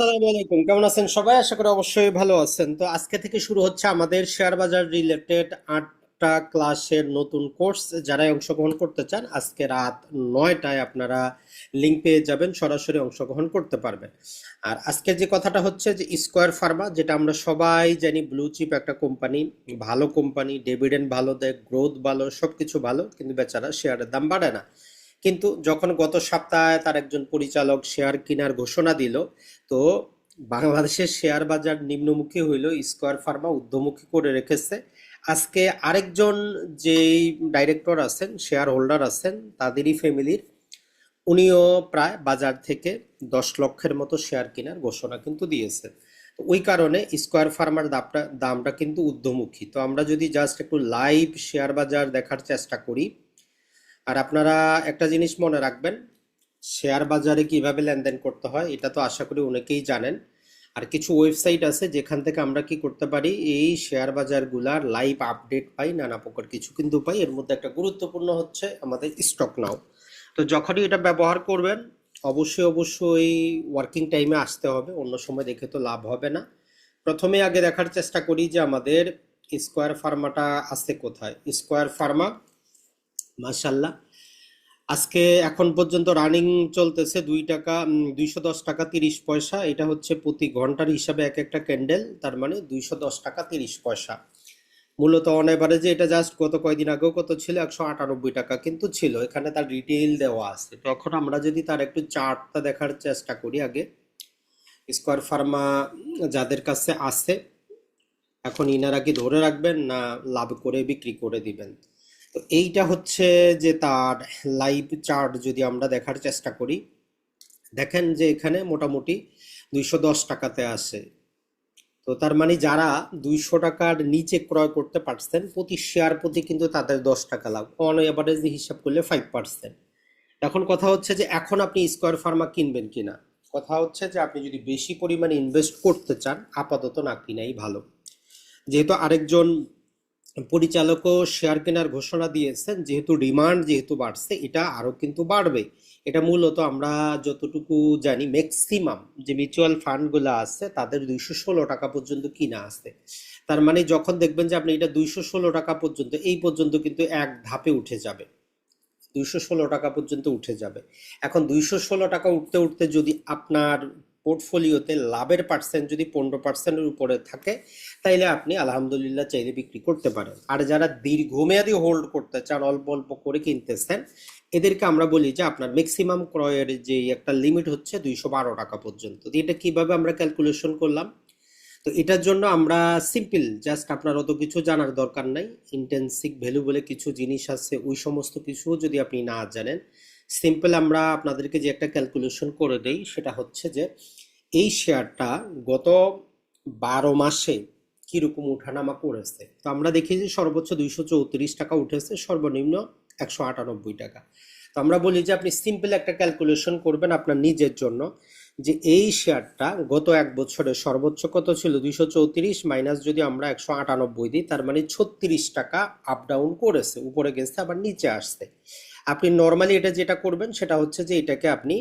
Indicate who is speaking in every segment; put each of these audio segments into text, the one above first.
Speaker 1: আসসালামু আলাইকুম। কেমন আছেন সবাই? আশা করি অবশ্যই ভালো আছেন। তো আজকে থেকে শুরু হচ্ছে আমাদের শেয়ার বাজার রিলেটেড আটটা ক্লাসের নতুন কোর্স যারাই অংশগ্রহণ করতে চান, আজকে রাত নয়টায় আপনারা লিঙ্ক পেয়ে যাবেন, সরাসরি অংশগ্রহণ করতে পারবেন। আর আজকের যে কথাটা হচ্ছে যে স্কোয়ার ফার্মা যেটা আমরা সবাই জানি ব্লু চিপ একটা কোম্পানি ভালো কোম্পানি ডিভিডেন্ড ভালো দেয় গ্রোথ ভালো, সবকিছু ভালো, কিন্তু বেচারা শেয়ারের দাম বাড়ে না। কিন্তু যখন গত সপ্তাহে তার একজন পরিচালক শেয়ার কেনার ঘোষণা দিল, তো বাংলাদেশের শেয়ার বাজার নিম্নমুখী হইল, স্কোয়ার ফার্মা ঊর্ধ্বমুখী করে রেখেছে। আজকে আরেকজন যেই ডাইরেক্টর আছেন, শেয়ার হোল্ডার আছেন, তাদেরই ফ্যামিলির, উনিও প্রায় বাজার থেকে দশ লক্ষের মতো শেয়ার কেনার ঘোষণা কিন্তু দিয়েছে। ওই কারণে স্কোয়ার ফার্মার দামটা দামটা কিন্তু ঊর্ধ্বমুখী। তো আমরা যদি জাস্ট একটু লাইভ শেয়ার বাজার দেখার চেষ্টা করি আর আপনারা একটা জিনিস মনে রাখবেন শেয়ার বাজারে কীভাবে লেনদেন করতে হয়, এটা তো আশা করি অনেকেই জানেন। আর কিছু ওয়েবসাইট আছে যেখান থেকে আমরা কি করতে পারি, এই শেয়ার বাজারগুলার লাইভ আপডেট পাই, নানা প্রকার কিছু কিন্তু পাই। এর মধ্যে একটা গুরুত্বপূর্ণ হচ্ছে আমাদের স্টক নাও তো যখনই এটা ব্যবহার করবেন, অবশ্যই অবশ্যই ওয়ার্কিং টাইমে আসতে হবে, অন্য সময় দেখে তো লাভ হবে না। প্রথমে আগে দেখার চেষ্টা করি যে আমাদের স্কোয়ার ফার্মাটা আছে কোথায়। স্কোয়ার ফার্মা মাশাল্লাহ আজকে এখন পর্যন্ত রানিং চলতেছে দুই টাকা দুইশো দশ টাকা তিরিশ পয়সা। এটা হচ্ছে প্রতি ঘণ্টার হিসাবে এক একটা ক্যান্ডেল, তার মানে দুইশো দশ টাকা তিরিশ পয়সা। মূলত অন এভারেজে এটা জাস্ট গত কয়দিন আগেও কত ছিল? একশো আটানব্বই টাকা কিন্তু ছিল। এখানে তার রিটেইল দেওয়া আছে। তখন আমরা যদি তার একটু চার্টটা দেখার চেষ্টা করি আগে। স্কোয়ার ফার্মা যাদের কাছে আছে, এখন ইনারা কি ধরে রাখবেন না লাভ করে বিক্রি করে দিবেন? তো এইটা হচ্ছে যে তার লাইভ চার্ট যদি আমরা দেখার চেষ্টা করি, দেখেন যে এখানে মোটামুটি দুইশো দশ টাকাতে আসে তো তার মানে যারা দুইশো টাকার নিচে ক্রয় করতে পারছেন, প্রতি শেয়ার প্রতি কিন্তু তাদের দশ টাকা লাভ। অন এভারেজ হিসাব করলে ফাইভ পার্সেন্ট এখন কথা হচ্ছে যে এখন আপনি স্কোয়ার ফার্মা কিনবেন কিনা? কথা হচ্ছে যে আপনি যদি বেশি পরিমাণে ইনভেস্ট করতে চান, আপাতত না কিনাই ভালো। যেহেতু আরেকজন পরিচালকও শেয়ার কেনার ঘোষণা দিয়েছেন, যেহেতু ডিমান্ড যেহেতু বাড়ছে, এটা আরও কিন্তু বাড়বে। এটা মূলত আমরা যতটুকু জানি ম্যাক্সিমাম যে মিউচুয়াল ফান্ডগুলো আছে, তাদের দুইশো ষোলো টাকা পর্যন্ত কিনা আছে। তার মানে যখন দেখবেন যে আপনি এটা দুইশো ষোলো টাকা পর্যন্ত, এই পর্যন্ত কিন্তু এক ধাপে উঠে যাবে। দুইশো ষোলো টাকা পর্যন্ত উঠে যাবে। এখন দুইশো ষোলো টাকা উঠতে উঠতে যদি আপনার পোর্টফোলিওতে লাভের পার্সেন্ট যদি পনেরো পার্সেন্টের উপরে থাকে, তাইলে আপনি আলহামদুলিল্লাহ চাইলে বিক্রি করতে পারেন। আর যারা দীর্ঘমেয়াদী হোল্ড করতে চান, অল্প অল্প করে কিনতেছেন, এদেরকে আমরা বলি যে আপনার ম্যাক্সিমাম ক্রয়ের যে একটা লিমিট হচ্ছে দুইশো বারো টাকা পর্যন্ত। এটা কীভাবে আমরা ক্যালকুলেশন করলাম? তো এটার জন্য আমরা সিম্পল জাস্ট আপনার অত কিছু জানার দরকার নাই। ইন্টেন্সিক ভ্যালু বলে কিছু জিনিস আছে, ওই সমস্ত কিছু যদি আপনি না জানেন সিম্পল আমরা আপনাদেরকে যে একটা ক্যালকুলেশন করে দেই, সেটা হচ্ছে যে এই শেয়ারটা গত বারো মাসে কীরকম উঠানামা করেছে? তো আমরা দেখি যে সর্বোচ্চ দুইশো চৌত্রিশ টাকা উঠেছে, সর্বনিম্ন একশো আটানব্বই টাকা। তো আমরা বলি যে আপনি সিম্পল একটা ক্যালকুলেশন করবেন আপনার নিজের জন্য যে এই শেয়ারটা গত এক বছরে সর্বোচ্চ কত ছিল? দুইশো চৌত্রিশ মাইনাস যদি আমরা একশো আটানব্বই দিই, তার মানে ছত্রিশ টাকা আপ ডাউন করেছে, উপরে গেছে আবার নিচে আসছে। আপনি নর্মালি এটা যেটা করবেন সেটা হচ্ছে যে এটাকে আপনি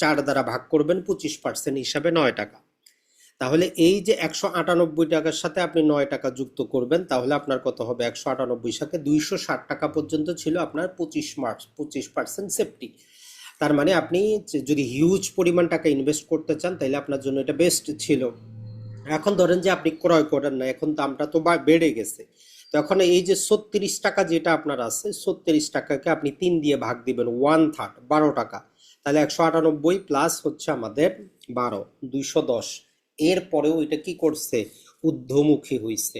Speaker 1: চার দ্বারা ভাগ করবেন পঁচিশ পার্সেন্ট হিসাবে নয় টাকা। তাহলে এই যে একশো আটানব্বই টাকার সাথে আপনি নয় টাকা যুক্ত করবেন, তাহলে আপনার কত হবে? একশো আটানব্বই সাথে দুইশো ষাট টাকা পর্যন্ত ছিল আপনার পঁচিশ মার্চ, পঁচিশ পার্সেন্ট সেফটি তার মানে আপনি যদি হিউজ পরিমাণ টাকা ইনভেস্ট করতে চান তাহলে আপনার জন্য এটা বেস্ট ছিল। এখন ধরেন যে আপনি ক্রয় করেন না, এখন দামটা তো বেড়ে গেছে। তখন এই যে ছত্রিশ টাকা যেটা আপনার আছে, ছত্রিশ টাকাকে আপনি তিন দিয়ে ভাগ দিবেন ওয়ান থার্ড বারো টাকা। তাহলে একশো আটানব্বই প্লাস হচ্ছে আমাদের বারো, দুইশো দশ। এরপরেও এটা কি করছে? ঊর্ধ্বমুখী হয়েছে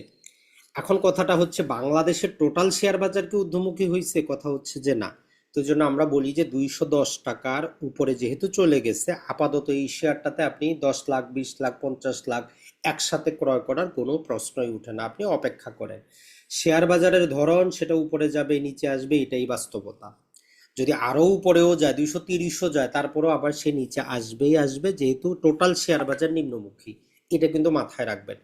Speaker 1: এখন কথাটা হচ্ছে বাংলাদেশের টোটাল শেয়ার বাজার কি ঊর্ধ্বমুখী হয়েছে কথা হচ্ছে যে না। তো জন্য আমরা বলি যে দুইশো দশ টাকার উপরে যেহেতু চলে গেছে, আপাতত এই শেয়ারটাতে আপনি দশ লাখ, বিশ লাখ, পঞ্চাশ লাখ একসাথে ক্রয় করার কোনো প্রশ্নই উঠে না। আপনি অপেক্ষা করেন। শেয়ার বাজারের ধরন, সেটা উপরে যাবে, নিচে আসবে, এটাই বাস্তবতা। যদি আরও উপরেও যায়, দুইশো তিরিশও যায়, তারপরেও আবার সে নিচে আসবেই আসবে, যেহেতু টোটাল শেয়ার বাজার নিম্নমুখী। এটা কিন্তু মাথায় রাখবেন।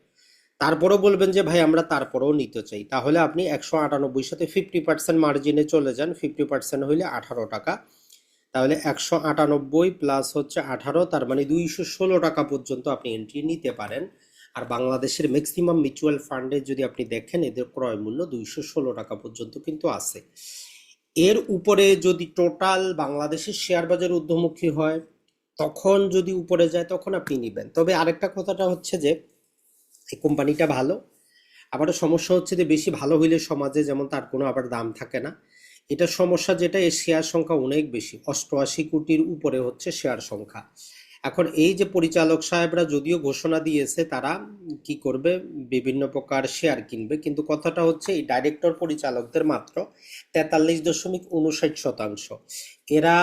Speaker 1: তারপরেও বলবেন যে, ভাই, আমরা তারপরেও নিতে চাই। তাহলে আপনি একশো আটানব্বই সাথে ফিফটি পার্সেন্ট মার্জিনে চলে যান। ফিফটি পার্সেন্ট হইলে আঠারো টাকা। তাহলে একশো আটানব্বই প্লাস হচ্ছে আঠারো, তার মানে দুইশো ষোলো টাকা পর্যন্ত আপনি এন্ট্রি নিতে পারেন। আর বাংলাদেশের ম্যাক্সিমাম মিউচুয়াল ফান্ডে যদি আপনি দেখেন, এদের ক্রয় মূল্য দুইশো ষোলো টাকা পর্যন্ত কিন্তু আছে। এর উপরে যদি টোটাল বাংলাদেশের শেয়ার বাজার ঊর্ধ্বমুখী হয়, তখন যদি উপরে যায়, তখন আপনি নেবেন। তবে আরেকটা কথাটা হচ্ছে যে, এই কোম্পানিটা ভালো। আবার সমস্যা হচ্ছে যে, বেশি ভালো হইলে সমাজে যেমন তার কোনো আবার দাম থাকে না। এটা সমস্যা যেটা, এর শেয়ার সংখ্যা অনেক বেশি। অষ্টআশি কোটির উপরে হচ্ছে শেয়ার সংখ্যা। এখন এই যে পরিচালক সাহেবরা যদিও ঘোষণা দিয়েছে, তারা কি করবে? বিভিন্ন প্রকার শেয়ার কিনবে। কিন্তু কথাটা হচ্ছে, এই ডাইরেক্টর পরিচালকদের মাত্র তেতাল্লিশ দশমিক উনষাট শতাংশ। এরা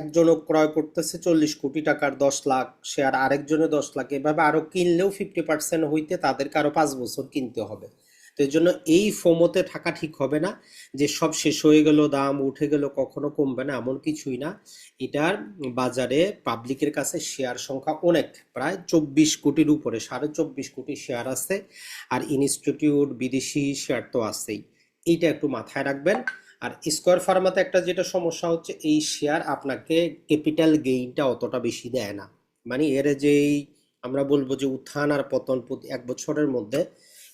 Speaker 1: একজনও ক্রয় করতেছে চল্লিশ কোটি টাকার দশ লাখ শেয়ার আরেকজনে দশ লাখ। এভাবে আরও কিনলেও ফিফটি পার্সেন্ট হইতে তাদেরকে আরও পাঁচ বছর কিনতে হবে। তো এর জন্য এই ফোমোতে থাকা ঠিক হবে না যে সব শেষ হয়ে গেল, দাম উঠে গেল, কখনো কমবে না, এমন কিছুই না। এটার বাজারে পাবলিকের কাছে শেয়ার সংখ্যা অনেক, প্রায় চব্বিশ কোটির উপরে, সাড়ে চব্বিশ কোটি শেয়ার আছে। আর ইনস্টিটিউট, বিদেশি শেয়ার তো আছেই। এইটা একটু মাথায় রাখবেন। আর স্কোয়ার ফার্মাতে একটা যেটা সমস্যা হচ্ছে, এই শেয়ার আপনাকে ক্যাপিটাল গেইনটা অতটা বেশি দেয় না। মানে এর যেই আমরা বলব যে উত্থান আর পতন এক বছরের মধ্যে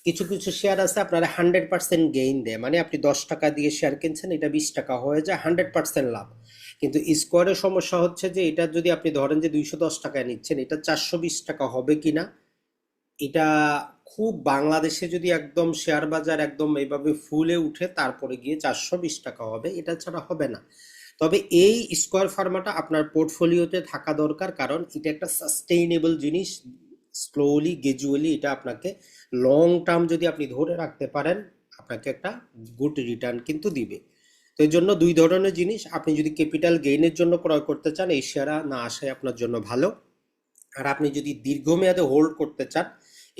Speaker 1: কিছু কিছু শেয়ার আছে, আপনারা হান্ড্রেড পার্সেন্ট গেইন দেয়। মানে আপনি দশ টাকা দিয়ে শেয়ার কিনছেন, এটা বিশ টাকা হয়ে যায় হান্ড্রেড পার্সেন্ট লাভ। কিন্তু স্কোয়ারের সমস্যা হচ্ছে যে, এটা যদি আপনি ধরেন যে দুইশো দশ টাকায় নিচ্ছেন, এটা চারশো বিশ টাকা হবে কিনা? এটা খুব বাংলাদেশে যদি একদম শেয়ার বাজার একদম এইভাবে ফুলে উঠে, তারপরে গিয়ে চারশো বিশ টাকা হবে, এটা ছাড়া হবে না। তবে এই স্কোয়ার ফার্মাটা আপনার পোর্টফোলিওতে থাকা দরকার, কারণ এটা একটা সাস্টেইনেবল জিনিস। স্লোলি গ্রাজুয়ালি এটা আপনাকে লং টার্ম যদি আপনি ধরে রাখতে পারেন, আপনাকে একটা গুড রিটার্ন কিন্তু দিবে। তো এই জন্য দুই ধরনের জিনিস, আপনি যদি ক্যাপিটাল গেইনের জন্য ক্রয় করতে চান, এই শেয়ার না আসায় আপনার জন্য ভালো। আর আপনি যদি দীর্ঘমেয়াদে হোল্ড করতে চান,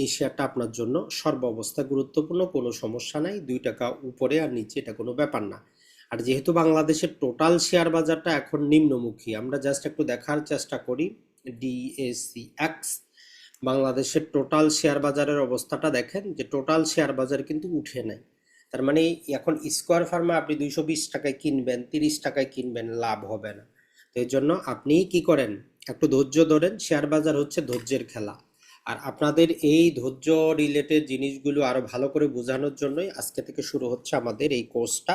Speaker 1: এই শেয়ারটা আপনার জন্য সর্বাবস্থা গুরুত্বপূর্ণ, কোনো সমস্যা নাই, দুই টাকা উপরে আর নিচে এটা কোনো ব্যাপার না। আর যেহেতু বাংলাদেশের টোটাল শেয়ার বাজারটা এখন নিম্নমুখী, আমরা জাস্ট একটু দেখার চেষ্টা করি ডিএসসি এক্স বাংলাদেশের টোটাল শেয়ার বাজারের অবস্থাটা দেখেন যে টোটাল শেয়ার বাজার কিন্তু উঠে নাই। তার মানে এখন স্কোয়ার ফার্মে আপনি দুইশো বিশ টাকায় কিনবেন, তিরিশ টাকায় কিনবেন, লাভ হবে না। তো এই জন্য আপনি কি করেন? একটু ধৈর্য ধরেন শেয়ার বাজার হচ্ছে ধৈর্যের খেলা। আর আপনাদের এই ধৈর্য রিলেটেড জিনিসগুলো আরও ভালো করে বোঝানোর জন্যই আজকে থেকে শুরু হচ্ছে আমাদের এই কোর্সটা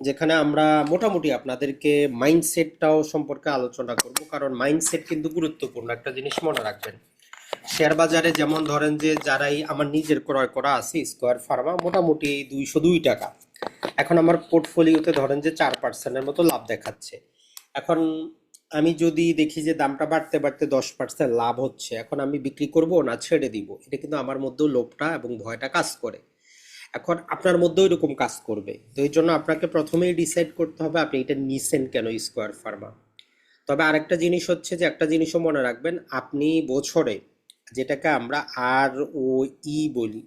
Speaker 1: যেখানে আমরা মোটামুটি আপনাদেরকে মাইন্ডসেটটাও সম্পর্কে আলোচনা করব, কারণ মাইন্ডসেট কিন্তু গুরুত্বপূর্ণ। একটা জিনিস মনে রাখবেন শেয়ার বাজারে যেমন ধরেন যে যারাই আমার নিজের ক্রয় করা আছে স্কোয়ার ফার্মা মোটামুটি দুইশো দুই টাকা। এখন আমার পোর্টফোলিওতে ধরেন যে চার পার্সেন্টের মতো লাভ দেখাচ্ছে। এখন আমি যদি দেখি যে দামটা বাড়তে বাড়তে দশ পার্সেন্ট লাভ হচ্ছে, এখন আমি বিক্রি করব না, ছেড়ে দিব। এটা কিন্তু আমার মধ্যেও লোভটা এবং ভয়টা কাজ করে। এখন আপনার মধ্যেও এরকম কাজ করবে। তো এই জন্য আপনাকে প্রথমেই ডিসাইড করতে হবে আপনি এটা নিছেন কেন স্কোয়ার ফার্মা তবে আরেকটা জিনিস হচ্ছে যে একটা জিনিসও মনে রাখবেন, আপনি বছরে যেটাকে আমরা আর ও ই বলি।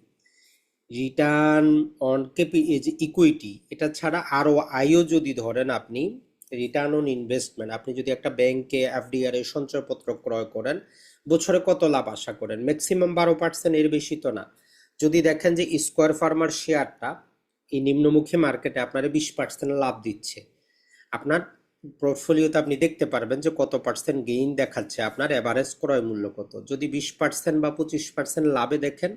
Speaker 1: রিটার্ন অন কেপি যে ইকুইটি এটা ছাড়া আরও আইও যদি ধরেন আপনি রিটার্ন অন ইনভেস্টমেন্ট আপনি যদি একটা ব্যাংকে এফডিআর এর সঞ্চয়পত্র ক্রয় করেন, বছরে কত লাভ আশা করেন? ম্যাক্সিমাম বারো পার্সেন্ট এর বেশি তো না। যদি দেখেন যে স্কোয়ার ফার্মার শেয়ারটা এই নিম্নমুখী মার্কেটে আপনার বিশ পার্সেন্ট লাভ দিচ্ছে। আপনার পোর্টফোলিওতে আপনি দেখতে পারবেন যে কত পার্সেন্ট গেইন দেখাচ্ছে আপনার এভারেজ ক্রয় মূল্য কত। যদি বিশ পার্সেন্ট বা পঁচিশ পার্সেন্ট লাভে দেখেন,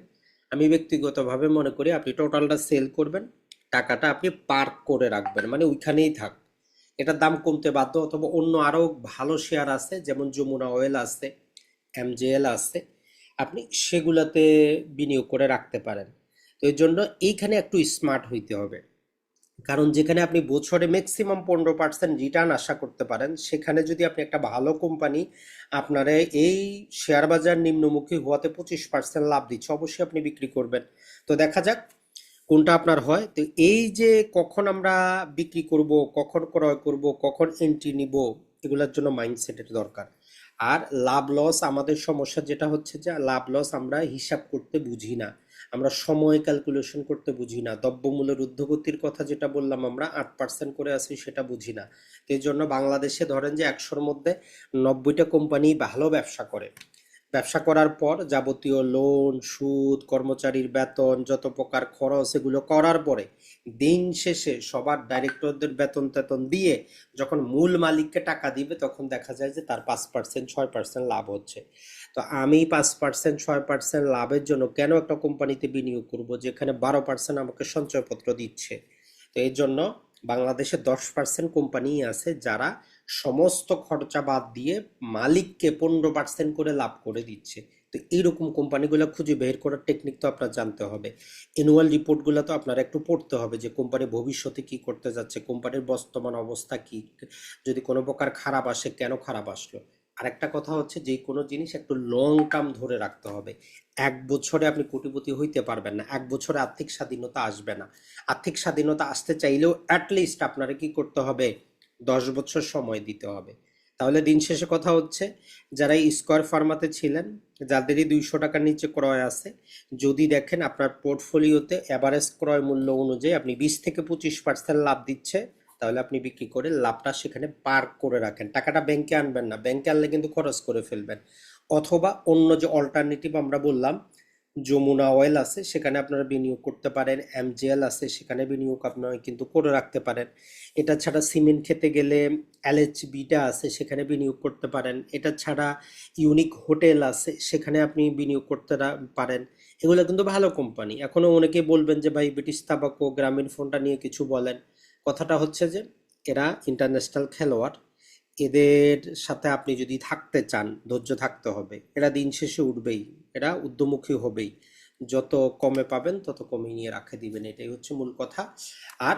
Speaker 1: আমি ব্যক্তিগতভাবে মনে করি আপনি টোটালটা সেল করবেন, টাকাটা আপনি পার্ক করে রাখবেন মানে ওইখানেই থাক। এটার দাম কমতে বাধ্য, অথবা অন্য আরও ভালো শেয়ার আছে, যেমন যমুনা অয়েল আছে এমজেএল আছে, আপনি সেগুলাতে বিনিয়োগ করে রাখতে পারেন। তো এর জন্য এইখানে একটু স্মার্ট হইতে হবে। কারণ যেখানে আপনি বছরে ম্যাক্সিমাম পনেরো পার্সেন্ট রিটার্ন আশা করতে পারেন, সেখানে যদি আপনি একটা ভালো কোম্পানি আপনার এই শেয়ার বাজার নিম্নমুখী হওয়াতে পঁচিশ পার্সেন্ট লাভ দিচ্ছে, অবশ্যই আপনি বিক্রি করবেন। তো দেখা যাক কোনটা আপনার হয়। তো এই যে কখন আমরা বিক্রি করব, কখন ক্রয় করব, কখন এন্ট্রি নিব, এগুলোর জন্য মাইন্ডসেটের দরকার। আর লাভ লস আমাদের সমস্যা যেটা হচ্ছে যে লাভ লস আমরা হিসাব করতে বুঝি না। আমরা সময় ক্যালকুলেশন করতে বুঝি না। দ্রব্যমূল্যের ঊর্ধ্বগতির কথা যেটা বললাম আমরা, আট পার্সেন্ট করে আসি সেটা বুঝি না। তো এই জন্য বাংলাদেশে ধরেন যে একশোর মধ্যে নব্বইটা কোম্পানি ভালো ব্যবসা করে। ব্যবসা করার পর যাবতীয় লোন সুদ, কর্মচারীর বেতন, যত প্রকার খরচ এগুলো করার পরে দিন শেষে সবার ডাইরেক্টরদের বেতন তেতন দিয়ে যখন মূল মালিককে টাকা দিবে তখন দেখা যায় যে তার পাঁচ পার্সেন্ট ছয় পার্সেন্ট লাভ হচ্ছে। তো আমি পাঁচ পার্সেন্ট ছয় পার্সেন্ট লাভের জন্য কেন একটা কোম্পানিতে বিনিয়োগ করব যেখানে বারো পার্সেন্ট আমাকে সঞ্চয়পত্র দিচ্ছে? তো এই জন্য বাংলাদেশে দশ পার্সেন্ট কোম্পানি আছে যারা সমস্ত খরচা বাদ দিয়ে মালিককে পনেরো পার্সেন্ট করে লাভ করে দিচ্ছে। তো এইরকম কোম্পানিগুলো খুঁজে বের করার টেকনিক তো আপনার জানতে হবে। অ্যানুয়াল রিপোর্টগুলো তো আপনার একটু পড়তে হবে যে কোম্পানি ভবিষ্যতে কি করতে যাচ্ছে, কোম্পানির বর্তমান অবস্থা কি, যদি কোনো প্রকার খারাপ আসে কেন খারাপ আসলো? আরেকটা কথা হচ্ছে যে কোনো জিনিস একটু লং টার্ম ধরে রাখতে হবে। এক বছরে আপনি কোটিপতি হইতে পারবেন না, এক বছরে আর্থিক স্বাধীনতা আসবে না। আর্থিক স্বাধীনতা আসতে চাইলেও অ্যাটলিস্ট আপনারা কি করতে হবে? দশ বছর সময় দিতে হবে। তাহলে দিন শেষে কথা হচ্ছে, যারা স্কোয়ার ফার্মাতে ছিলেন, যাদেরই দুইশো টাকার নিচে ক্রয় আছে, যদি দেখেন আপনার পোর্টফোলিওতে অ্যাভারেজ ক্রয় মূল্য অনুযায়ী আপনি বিশ থেকে পঁচিশ পার্সেন্ট লাভ দিচ্ছে, তাহলে আপনি বিক্রি করে লাভটা সেখানে পার্ক করে রাখেন। টাকাটা ব্যাংকে আনবেন না ব্যাংকে আনলে কিন্তু খরচ করে ফেলবেন। অথবা অন্য যে অল্টারনেটিভ আমরা বললাম যমুনা অয়েল আছে, সেখানে আপনারা বিনিয়োগ করতে পারেন এমজিএল আছে, সেখানে বিনিয়োগ আপনারা কিন্তু করে রাখতে পারেন। এটা ছাড়া সিমেন্ট খেতে গেলে এলএচবিটা আছে, সেখানে বিনিয়োগ করতে পারেন। এটা ছাড়া ইউনিক হোটেল আছে, সেখানে আপনি বিনিয়োগ করতে পারেন। এগুলো কিন্তু ভালো কোম্পানি এখনও অনেকে বলবেন যে, ভাই ব্রিটিশ তাবাকো গ্রামীণ ফোনটা নিয়ে কিছু বলেন। কথাটা হচ্ছে যে, এরা ইন্টারন্যাশনাল খেলোয়াড়। এদের সাথে আপনি যদি থাকতে চান, ধৈর্য থাকতে হবে। এরা দিন শেষে উঠবেই। এরা উদ্যমুখী হবেই। যত কমে পাবেন, তত কমে নিয়ে রাখে দিবেন, এটাই হচ্ছে মূল কথা। আর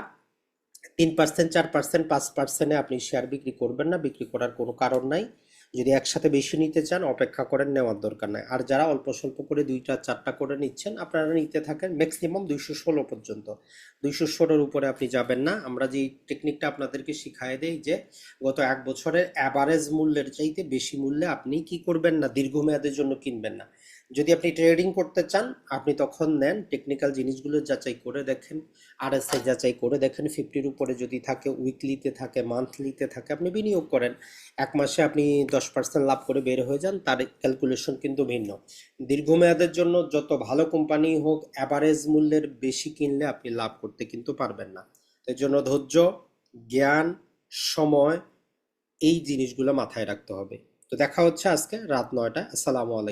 Speaker 1: তিন পার্সেন্ট চার পার্সেন্ট পাঁচ পার্সেন্টে আপনি শেয়ার বিক্রি করবেন না, বিক্রি করার কোনো কারণ নাই। যদি একসাথে বেশি নিতে চান, অপেক্ষা করেন, নেওয়ার দরকার নাই। আর যারা অল্প স্বল্প করে দুইটা, চারটা করে নিচ্ছেন, আপনারা নিতে থাকেন ম্যাক্সিমাম দুইশো ষোলো পর্যন্ত। দুইশো ষোলোর উপরে আপনি যাবেন না। আমরা যে টেকনিকটা আপনাদেরকে শিখাই দেই যে, গত এক বছরের অ্যাভারেজ মূল্যের চাইতে বেশি মূল্যে আপনি কি করবেন না, দীর্ঘমেয়াদের জন্য কিনবেন না। যদি আপনি ট্রেডিং করতে চান, আপনি তখন নেন। টেকনিক্যাল জিনিসগুলো যাচাই করে দেখেন। আরএসআই যাচাই করে দেখেন। ফিফটির উপরে যদি থাকে উইকলিতে থাকে মান্থলিতে থাকে, আপনি বিনিয়োগ করেন। এক মাসে আপনি দশ পার্সেন্ট লাভ করে বের হয়ে যান, তার ক্যালকুলেশন কিন্তু ভিন্ন। দীর্ঘমেয়াদের জন্য যত ভালো কোম্পানি হোক অ্যাভারেজ মূল্যের বেশি কিনলে আপনি লাভ করতে কিন্তু পারবেন না। এর জন্য ধৈর্য, জ্ঞান, সময়, এই জিনিসগুলো মাথায় রাখতে হবে। তো দেখা হচ্ছে আজকে রাত নয়টায়। আসসালামু আলাইকুম।